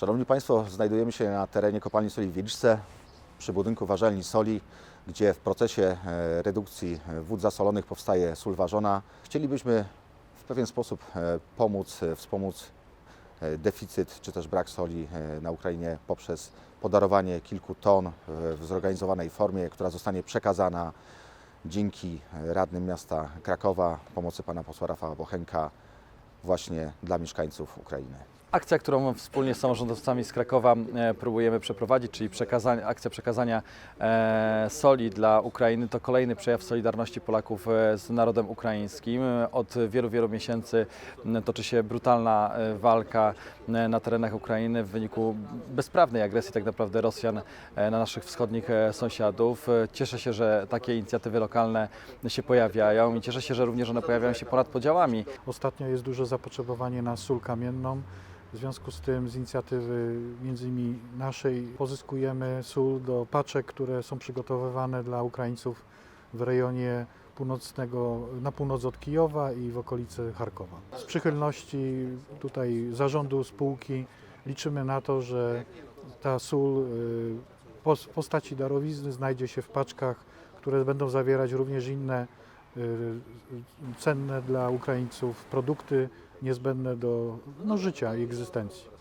Szanowni Państwo, znajdujemy się na terenie kopalni soli w Wieliczce przy budynku warzelni soli, gdzie w procesie e, redukcji e, wód zasolonych powstaje sól ważona. Chcielibyśmy w pewien sposób e, pomóc, wspomóc deficyt czy też brak soli na Ukrainie poprzez podarowanie kilku ton w zorganizowanej formie, która zostanie przekazana dzięki radnym miasta Krakowa, pomocy pana posła Rafała Bochenka właśnie dla mieszkańców Ukrainy. Akcja, którą wspólnie z samorządowcami z Krakowa e, próbujemy przeprowadzić, czyli akcja przekazania e, soli dla Ukrainy, to kolejny przejaw solidarności Polaków e, z narodem ukraińskim. Od wielu, wielu miesięcy toczy się brutalna walka na terenach Ukrainy w wyniku bezprawnej agresji tak naprawdę Rosjan na naszych wschodnich sąsiadów. Cieszę się, że takie inicjatywy lokalne się pojawiają i cieszę się, że również one pojawiają się ponad podziałami. Ostatnio jest duże zapotrzebowanie na sól kamienną. W związku z tym z inicjatywy między innymi naszej pozyskujemy sól do paczek, które są przygotowywane dla Ukraińców w rejonie północnego, na północ od Kijowa i w okolicy Charkowa. Z przychylności tutaj zarządu spółki liczymy na to, że ta sól y, w postaci darowizny znajdzie się w paczkach, które będą zawierać również inne y, cenne dla Ukraińców produkty niezbędne do no, życia i egzystencji.